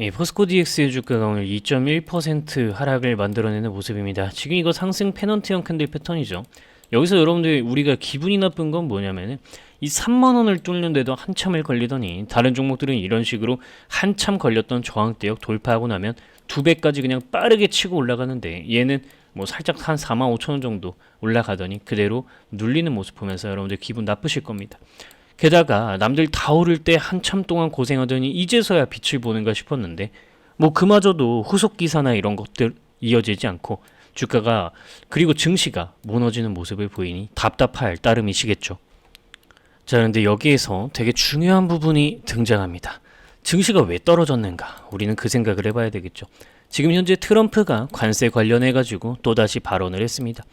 예, 포스코 DX의 주가가 오늘 2.1% 하락을 만들어내는 모습입니다. 지금 이거 상승 페넌트형 캔들 패턴이죠. 여기서 여러분들 우리가 기분이 나쁜 건 뭐냐면은 이 3만 원을 뚫는데도 한참을 걸리더니 다른 종목들은 이런 식으로 한참 걸렸던 저항대역 돌파하고 나면 두 배까지 그냥 빠르게 치고 올라가는데 얘는 뭐 살짝 한 4만 5천 원 정도 올라가더니 그대로 눌리는 모습 보면서 여러분들 기분 나쁘실 겁니다. 게다가 남들 다 오를 때 한참 동안 고생하더니 이제서야 빛을 보는가 싶었는데 뭐 그마저도 후속 기사나 이런 것들 이어지지 않고 주가가 그리고 증시가 무너지는 모습을 보이니 답답할 따름이시겠죠. 자, 그런데 여기에서 되게 중요한 부분이 등장합니다. 증시가 왜 떨어졌는가? 우리는 그 생각을 해봐야 되겠죠. 지금 현재 트럼프가 관세 관련해 가지고 또다시 발언을 했습니다.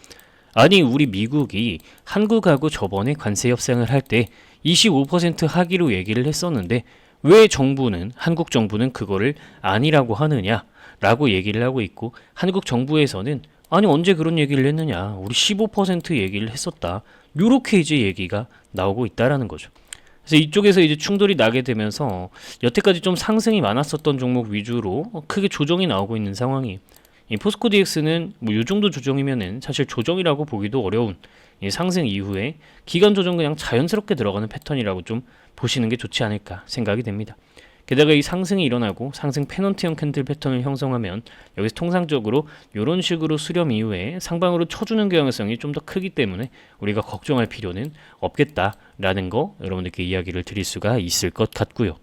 아니 우리 미국이 한국하고 저번에 관세 협상을 할 때 25% 하기로 얘기를 했었는데 왜 정부는 한국 정부는 그거를 아니라고 하느냐라고 얘기를 하고 있고 한국 정부에서는 아니 언제 그런 얘기를 했느냐 우리 15% 얘기를 했었다 요렇게 이제 얘기가 나오고 있다라는 거죠. 그래서 이쪽에서 이제 충돌이 나게 되면서 여태까지 좀 상승이 많았었던 종목 위주로 크게 조정이 나오고 있는 상황이 이 포스코 DX는 뭐 요 정도 조정이면은 사실 조정이라고 보기도 어려운 이 상승 이후에 기간 조정 그냥 자연스럽게 들어가는 패턴이라고 좀 보시는 게 좋지 않을까 생각이 됩니다. 게다가 이 상승이 일어나고 상승 페넌트형 캔들 패턴을 형성하면 여기서 통상적으로 이런 식으로 수렴 이후에 상방으로 쳐주는 경향성이 좀 더 크기 때문에 우리가 걱정할 필요는 없겠다라는 거 여러분들께 이야기를 드릴 수가 있을 것 같고요.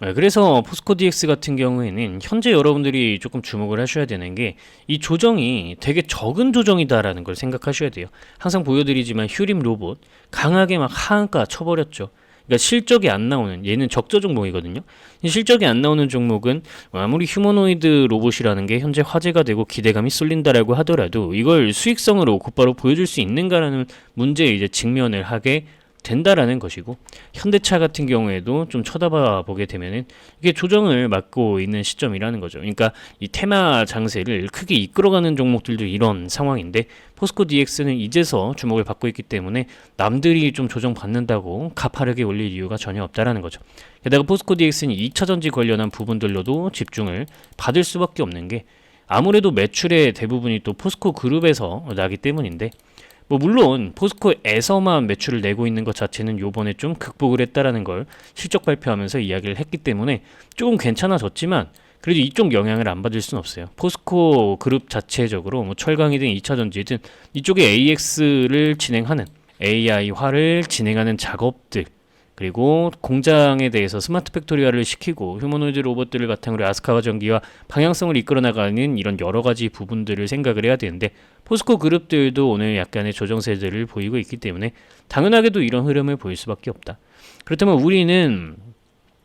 네, 그래서 포스코 DX 같은 경우에는 현재 여러분들이 조금 주목을 하셔야 되는 게 이 조정이 되게 적은 조정이다라는 걸 생각하셔야 돼요. 항상 보여드리지만 휴림 로봇 강하게 막 하한가 쳐버렸죠. 그러니까 실적이 안 나오는 얘는 적자 종목이거든요. 이 실적이 안 나오는 종목은 아무리 휴머노이드 로봇이라는 게 현재 화제가 되고 기대감이 쏠린다라고 하더라도 이걸 수익성으로 곧바로 보여줄 수 있는가라는 문제에 이제 직면을 하게 된다라는 것이고 현대차 같은 경우에도 좀 쳐다봐 보게 되면은 이게 조정을 맞고 있는 시점이라는 거죠. 그러니까 이 테마 장세를 크게 이끌어가는 종목들도 이런 상황인데 포스코 DX는 이제서 주목을 받고 있기 때문에 남들이 좀 조정 받는다고 가파르게 올릴 이유가 전혀 없다라는 거죠. 게다가 포스코 DX는 2차 전지 관련한 부분들로도 집중을 받을 수밖에 없는 게 아무래도 매출의 대부분이 또 포스코 그룹에서 나기 때문인데 뭐 물론 포스코에서만 매출을 내고 있는 것 자체는 요번에 좀 극복을 했다라는 걸 실적 발표하면서 이야기를 했기 때문에 조금 괜찮아졌지만 그래도 이쪽 영향을 안 받을 수는 없어요. 포스코 그룹 자체적으로 뭐 철강이든 2차 전지든 이쪽에 AX를 진행하는 AI화를 진행하는 작업들 그리고 공장에 대해서 스마트 팩토리화를 시키고 휴머노이드 로봇들을 바탕으로 아스카와 전기와 방향성을 이끌어 나가는 이런 여러 가지 부분들을 생각을 해야 되는데 포스코 그룹들도 오늘 약간의 조정세들을 보이고 있기 때문에 당연하게도 이런 흐름을 보일 수밖에 없다. 그렇다면 우리는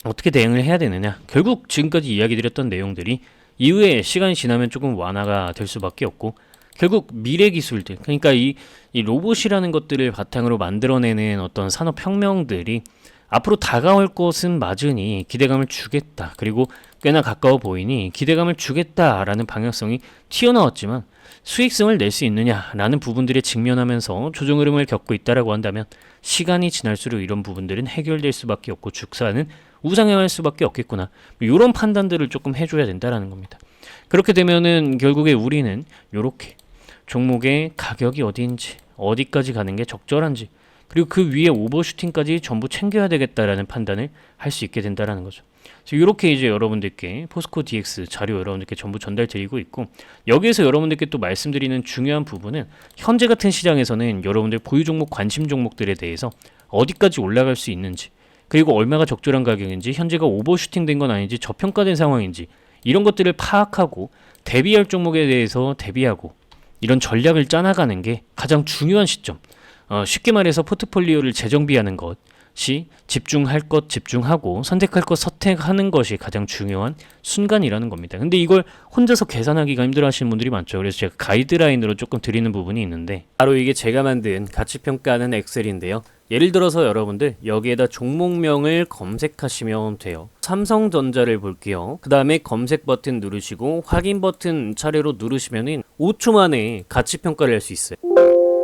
어떻게 대응을 해야 되느냐? 결국 지금까지 이야기 드렸던 내용들이 이후에 시간이 지나면 조금 완화가 될 수밖에 없고 결국 미래 기술들 그러니까 이, 이 로봇이라는 것들을 바탕으로 만들어내는 어떤 산업 혁명들이 앞으로 다가올 것은 맞으니 기대감을 주겠다. 그리고 꽤나 가까워 보이니 기대감을 주겠다라는 방향성이 튀어나왔지만 수익성을 낼 수 있느냐라는 부분들에 직면하면서 조정 흐름을 겪고 있다라고 한다면 시간이 지날수록 이런 부분들은 해결될 수밖에 없고 죽사는 우상향할 수밖에 없겠구나. 이런 판단들을 조금 해줘야 된다라는 겁니다. 그렇게 되면은 결국에 우리는 이렇게 종목의 가격이 어디인지 어디까지 가는 게 적절한지 그리고 그 위에 오버슈팅까지 전부 챙겨야 되겠다라는 판단을 할 수 있게 된다라는 거죠. 이렇게 이제 여러분들께 포스코 DX 자료 여러분들께 전부 전달 드리고 있고 여기에서 여러분들께 또 말씀드리는 중요한 부분은 현재 같은 시장에서는 여러분들 보유 종목 관심 종목들에 대해서 어디까지 올라갈 수 있는지 그리고 얼마가 적절한 가격인지 현재가 오버슈팅 된 건 아닌지 저평가된 상황인지 이런 것들을 파악하고 대비할 종목에 대해서 대비하고 이런 전략을 짜나가는 게 가장 중요한 시점. 어, 쉽게 말해서 포트폴리오를 재정비하는 것이 집중할 것 집중하고 선택할 것 선택하는 것이 가장 중요한 순간이라는 겁니다. 근데 이걸 혼자서 계산하기가 힘들어 하시는 분들이 많죠. 그래서 제가 가이드라인으로 조금 드리는 부분이 있는데 바로 이게 제가 만든 가치 평가하는 엑셀인데요. 예를 들어서 여러분들 여기에다 종목명을 검색하시면 돼요. 삼성전자를 볼게요. 그 다음에 검색 버튼 누르시고 확인 버튼 차례로 누르시면은 5초 만에 가치 평가를 할 수 있어요.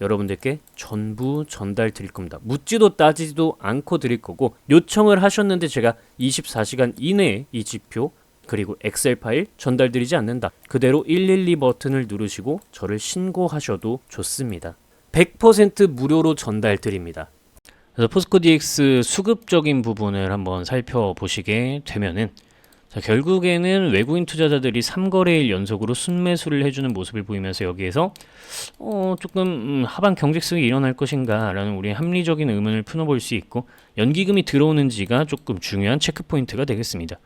여러분들께 전부 전달 드릴 겁니다. 묻지도 따지지도 않고 드릴 거고 요청을 하셨는데 제가 24시간 이내에 이 지표 그리고 엑셀 파일 전달드리지 않는다. 그대로 112 버튼을 누르시고 저를 신고하셔도 좋습니다. 100% 무료로 전달 드립니다. 그래서 포스코 DX 수급적인 부분을 한번 살펴보시게 되면은 자, 결국에는 외국인 투자자들이 3거래일 연속으로 순매수를 해주는 모습을 보이면서 여기에서 어, 조금 음, 하반 경직성이 일어날 것인가라는 우리 합리적인 의문을 풀어볼 수 있고 연기금이 들어오는지가 조금 중요한 체크 포인트가 되겠습니다.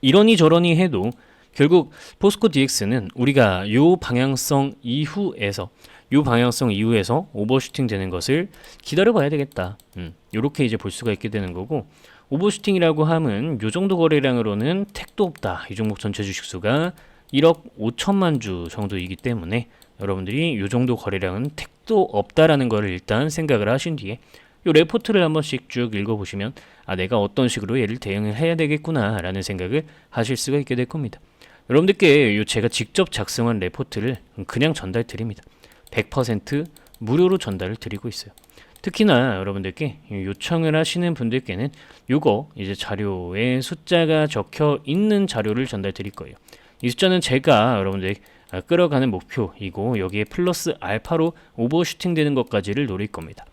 이러니 저러니 해도 결국 포스코 DX는 우리가 요 방향성 이후에서 요 방향성 이후에서 오버슈팅 되는 것을 기다려 봐야 되겠다. 음, 요렇게 이제 볼 수가 있게 되는 거고 오버슈팅이라고 함은 요 정도 거래량으로는 택도 없다. 이 종목 전체 주식수가 1억 5천만 주 정도이기 때문에 여러분들이 요 정도 거래량은 택도 없다라는 거를 일단 생각을 하신 뒤에 요 레포트를 한 번씩 쭉 읽어보시면 아 내가 어떤 식으로 얘를 대응을 해야 되겠구나라는 생각을 하실 수가 있게 될 겁니다. 여러분들께 요 제가 직접 작성한 레포트를 그냥 전달 드립니다. 100% 무료로 전달을 드리고 있어요. 특히나 여러분들께 요청을 하시는 분들께는 요거 이제 자료에 숫자가 적혀 있는 자료를 전달 드릴 거예요. 이 숫자는 제가 여러분들 아, 끌어가는 목표이고 여기에 플러스 알파로 오버슈팅 되는 것까지를 노릴 겁니다.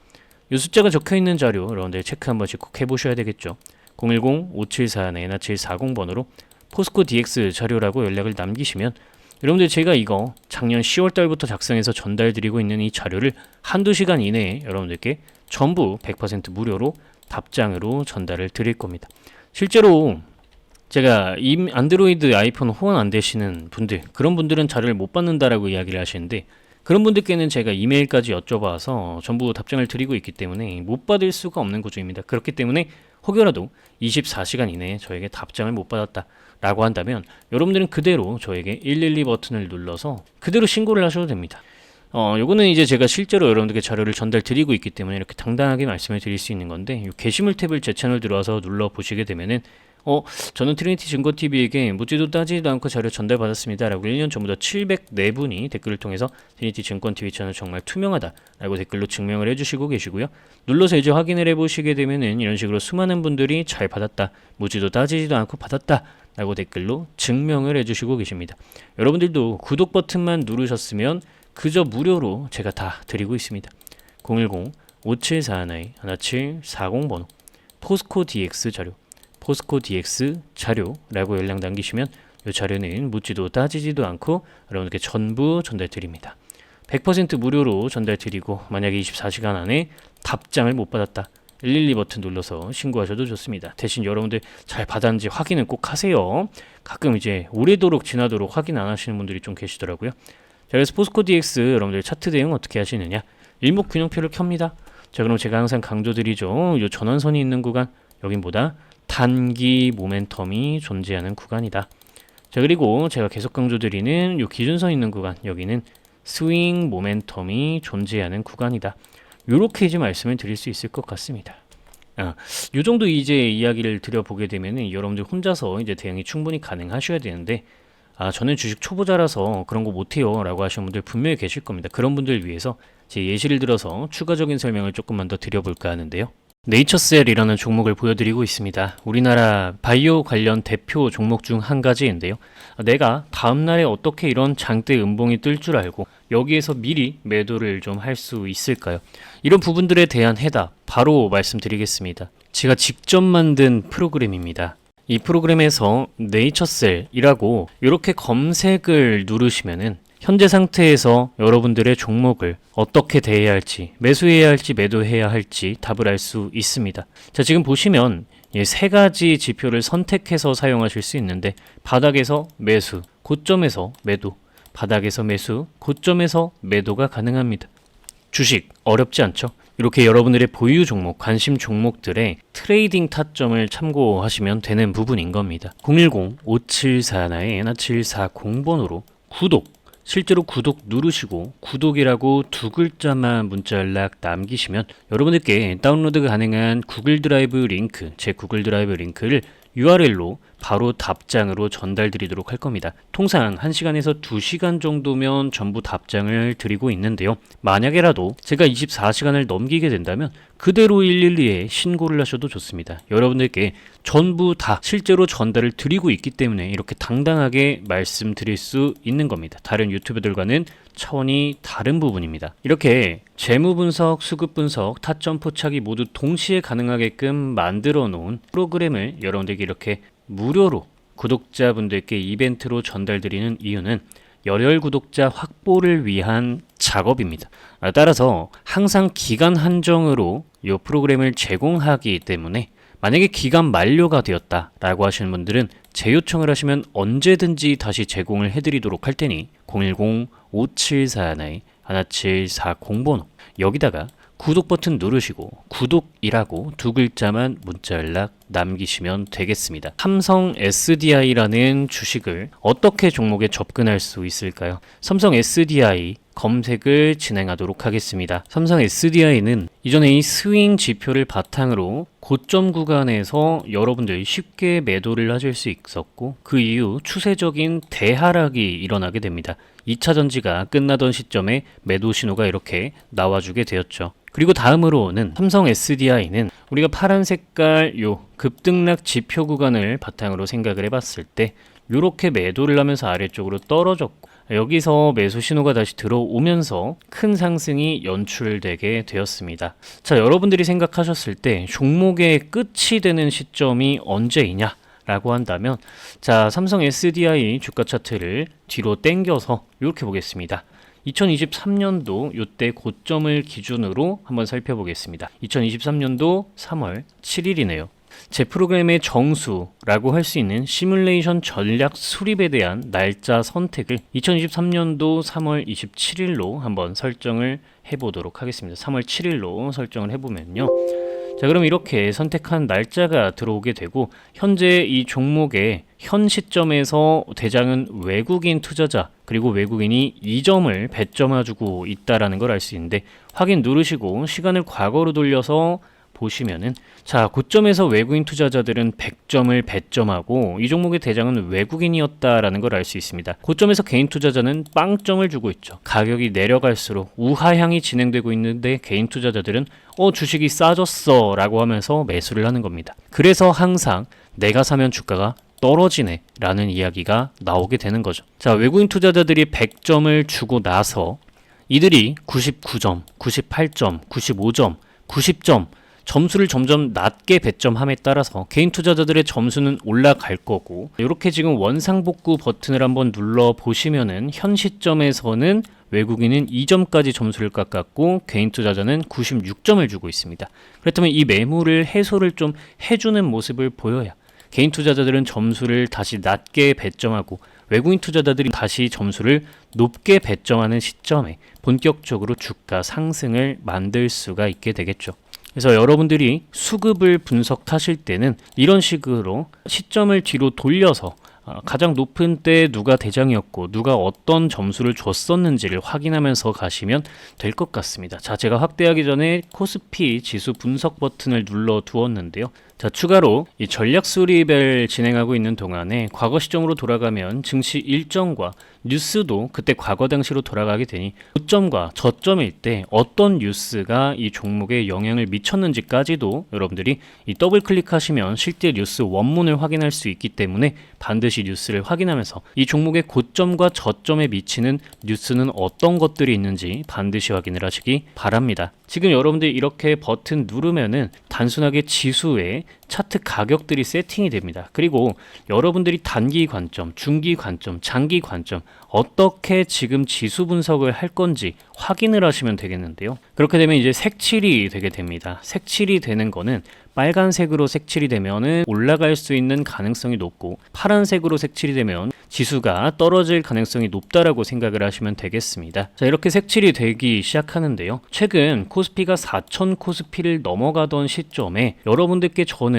이 숫자가 적혀 있는 자료 여러분들 체크 한 번씩 꼭 해보셔야 되겠죠. 010-574-4740번으로 포스코 DX 자료라고 연락을 남기시면 여러분들 제가 이거 작년 10월 달부터 작성해서 전달드리고 있는 이 자료를 한두 시간 이내에 여러분들께 전부 100% 무료로 답장으로 전달을 드릴 겁니다. 실제로 제가 이 안드로이드 아이폰 호환 안 되시는 분들 그런 분들은 자료를 못 받는다라고 이야기를 하시는데 그런 분들께는 제가 이메일까지 여쭤봐서 전부 답장을 드리고 있기 때문에 못 받을 수가 없는 구조입니다. 그렇기 때문에 혹여라도 24시간 이내에 저에게 답장을 못 받았다 라고 한다면 여러분들은 그대로 저에게 112 버튼을 눌러서 그대로 신고를 하셔도 됩니다. 어, 요거는 이제 제가 실제로 여러분들께 자료를 전달 드리고 있기 때문에 이렇게 당당하게 말씀을 드릴 수 있는 건데 요 게시물 탭을 제 채널 들어와서 눌러 보시게 되면은 어, 저는 트리니티 증거TV에게 묻지도 따지지도 않고 자료 전달받았습니다. 라고 1년 전부터 704분이 댓글을 통해서 트리니티 증권TV 채널 정말 투명하다. 라고 댓글로 증명을 해주시고 계시고요. 눌러서 이제 확인을 해보시게 되면은 이런 식으로 수많은 분들이 잘 받았다. 묻지도 따지지도 않고 받았다. 라고 댓글로 증명을 해주시고 계십니다. 여러분들도 구독 버튼만 누르셨으면 그저 무료로 제가 다 드리고 있습니다. 010-5741-1740번호 포스코 DX 자료 포스코 DX 자료라고 연락 남기시면 이 자료는 묻지도 따지지도 않고 여러분께 전부 전달 드립니다. 100% 무료로 전달 드리고 만약에 24시간 안에 답장을 못 받았다. 112 버튼 눌러서 신고하셔도 좋습니다. 대신 여러분들 잘 받았는지 확인은 꼭 하세요. 가끔 이제 오래도록 지나도록 확인 안 하시는 분들이 좀 계시더라고요. 자, 그래서 포스코 DX 여러분들 차트 대응 어떻게 하시느냐? 일목균형표를 켭니다. 자, 그럼 제가 항상 강조드리죠. 요 전원선이 있는 구간 여긴 보다 단기 모멘텀이 존재하는 구간이다. 자 그리고 제가 계속 강조드리는 요 기준선 있는 구간 여기는 스윙 모멘텀이 존재하는 구간이다. 이렇게 이제 말씀을 드릴 수 있을 것 같습니다. 아, 요 정도 이제 이야기를 드려보게 되면은 여러분들 혼자서 이제 대응이 충분히 가능하셔야 되는데 아 저는 주식 초보자라서 그런 거 못해요 라고 하시는 분들 분명히 계실 겁니다. 그런 분들 위해서 제 예시를 들어서 추가적인 설명을 조금만 더 드려볼까 하는데요. 네이처셀이라는 종목을 보여드리고 있습니다. 우리나라 바이오 관련 대표 종목 중 한 가지인데요. 내가 다음날에 어떻게 이런 장대 음봉이 뜰 줄 알고 여기에서 미리 매도를 좀 할 수 있을까요? 이런 부분들에 대한 해답 바로 말씀드리겠습니다. 제가 직접 만든 프로그램입니다. 이 프로그램에서 네이처셀이라고 이렇게 검색을 누르시면은 현재 상태에서 여러분들의 종목을 어떻게 대해야 할지, 매수해야 할지, 매도해야 할지 답을 알 수 있습니다. 자, 지금 보시면 세 가지 지표를 선택해서 사용하실 수 있는데 바닥에서 매수, 고점에서 매도, 바닥에서 매수, 고점에서 매도가 가능합니다. 주식 어렵지 않죠? 이렇게 여러분들의 보유 종목, 관심 종목들의 트레이딩 타점을 참고하시면 되는 부분인 겁니다. 010-5741-1740번으로 구독, 실제로 구독 누르시고 구독이라고 두 글자만 문자 연락 남기시면 여러분들께 다운로드 가능한 구글 드라이브 링크, 제 구글 드라이브 링크를 URL로 바로 답장으로 전달 드리도록 할 겁니다. 통상 1시간에서 2시간 정도면 전부 답장을 드리고 있는데요. 만약에라도 제가 24시간을 넘기게 된다면 그대로 112에 신고를 하셔도 좋습니다. 여러분들께 전부 다 실제로 전달을 드리고 있기 때문에 이렇게 당당하게 말씀드릴 수 있는 겁니다. 다른 유튜브들과는 차원이 다른 부분입니다. 이렇게 재무 분석, 수급 분석, 타점 포착이 모두 동시에 가능하게끔 만들어 놓은 프로그램을 여러분들께 이렇게 무료로 구독자분들께 이벤트로 전달드리는 이유는 열혈 구독자 확보를 위한 작업입니다. 아, 따라서 항상 기간 한정으로 이 프로그램을 제공하기 때문에 만약에 기간 만료가 되었다라고 하시는 분들은 재요청을 하시면 언제든지 다시 제공을 해드리도록 할 테니 010-5741-1740번호 여기다가 구독 버튼 누르시고 구독이라고 두 글자만 문자 연락 남기시면 되겠습니다. 삼성 SDI라는 주식을 어떻게 종목에 접근할 수 있을까요? 삼성 SDI 검색을 진행하도록 하겠습니다. 삼성 SDI는 이전에 이 스윙 지표를 바탕으로 고점 구간에서 여러분들이 쉽게 매도를 하실 수 있었고 그 이후 추세적인 대하락이 일어나게 됩니다. 2차 전지가 끝나던 시점에 매도 신호가 이렇게 나와주게 되었죠. 그리고 다음으로는 삼성 SDI는 우리가 파란 색깔 요 급등락 지표 구간을 바탕으로 생각을 해봤을 때 이렇게 매도를 하면서 아래쪽으로 떨어졌고 여기서 매수 신호가 다시 들어오면서 큰 상승이 연출되게 되었습니다. 자, 여러분들이 생각하셨을 때 종목의 끝이 되는 시점이 언제이냐? 라고 한다면 자, 삼성 SDI 주가 차트를 뒤로 당겨서 이렇게 보겠습니다. 2023년도 이때 고점을 기준으로 한번 살펴보겠습니다. 2023년도 3월 7일이네요. 제 프로그램의 정수라고 할 수 있는 시뮬레이션 전략 수립에 대한 날짜 선택을 2023년도 3월 27일로 한번 설정을 해보도록 하겠습니다. 3월 7일로 설정을 해보면요. 자, 그럼 이렇게 선택한 날짜가 들어오게 되고 현재 이 종목의 현 시점에서 대장은 외국인 투자자 그리고 외국인이 2점을 배점해주고 있다라는 걸 알 수 있는데 확인 누르시고 시간을 과거로 돌려서 보시면은 자 고점에서 외국인 투자자들은 100점을 배점하고 이 종목의 대장은 외국인이었다라는 걸 알 수 있습니다. 고점에서 개인 투자자는 빵점을 주고 있죠. 가격이 내려갈수록 우하향이 진행되고 있는데 개인 투자자들은 어 주식이 싸졌어라고 하면서 매수를 하는 겁니다. 그래서 항상 내가 사면 주가가 떨어지네 라는 이야기가 나오게 되는 거죠. 자, 외국인 투자자들이 100점을 주고 나서 이들이 99점, 98점, 95점, 90점 점수를 점점 낮게 배점함에 따라서 개인 투자자들의 점수는 올라갈 거고 이렇게 지금 원상복구 버튼을 한번 눌러 보시면은 현 시점에서는 외국인은 2점까지 점수를 깎았고 개인 투자자는 96점을 주고 있습니다. 그렇다면 이 매물을 해소를 좀 해주는 모습을 보여야 개인 투자자들은 점수를 다시 낮게 배점하고 외국인 투자자들이 다시 점수를 높게 배점하는 시점에 본격적으로 주가 상승을 만들 수가 있게 되겠죠. 그래서 여러분들이 수급을 분석하실 때는 이런 식으로 시점을 뒤로 돌려서 어, 가장 높은 때 누가 대장이었고 누가 어떤 점수를 줬었는지를 확인하면서 가시면 될 것 같습니다. 자, 제가 확대하기 전에 코스피 지수 분석 버튼을 눌러 두었는데요. 자, 추가로 이 전략 수립을 진행하고 있는 동안에 과거 시점으로 돌아가면 증시 일정과 뉴스도 그때 과거 당시로 돌아가게 되니 고점과 저점일 때 어떤 뉴스가 이 종목에 영향을 미쳤는지까지도 여러분들이 이 더블 클릭하시면 실제 뉴스 원문을 확인할 수 있기 때문에 반드시 뉴스를 확인하면서 이 종목의 고점과 저점에 미치는 뉴스는 어떤 것들이 있는지 반드시 확인을 하시기 바랍니다. 지금 여러분들이 이렇게 버튼 누르면은 단순하게 지수에 차트 가격들이 세팅이 됩니다. 그리고 여러분들이 단기 관점, 중기 관점, 장기 관점 어떻게 지금 지수 분석을 할 건지 확인을 하시면 되겠는데요. 그렇게 되면 이제 색칠이 되게 됩니다. 색칠이 되는 거는 빨간색으로 색칠이 되면은 올라갈 수 있는 가능성이 높고 파란색으로 색칠이 되면 지수가 떨어질 가능성이 높다라고 생각을 하시면 되겠습니다. 자, 이렇게 색칠이 되기 시작하는데요. 최근 코스피가 4천 코스피를 넘어가던 시점에 여러분들께 저는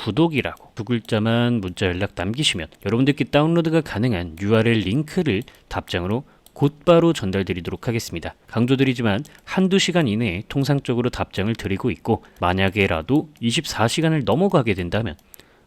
구독이라고 두 글자만 문자 연락 남기시면 여러분들께 다운로드가 가능한 URL 링크를 답장으로 곧바로 전달드리도록 하겠습니다. 강조드리지만 한두 시간 이내에 통상적으로 답장을 드리고 있고 만약에라도 24시간을 넘어가게 된다면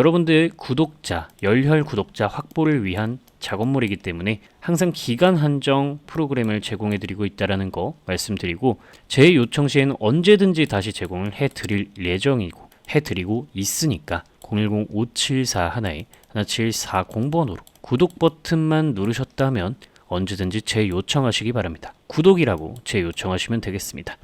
여러분들 구독자, 열혈 구독자 확보를 위한 작업물이기 때문에 항상 기간 한정 프로그램을 제공해 드리고 있다라는 거 말씀드리고 제 요청 시에는 언제든지 다시 제공을 해 드릴 예정이고 해 드리고 있으니까 010-5741에 1740번호로 구독 버튼만 누르셨다면 언제든지 재 요청하시기 바랍니다. 구독이라고 재 요청하시면 되겠습니다.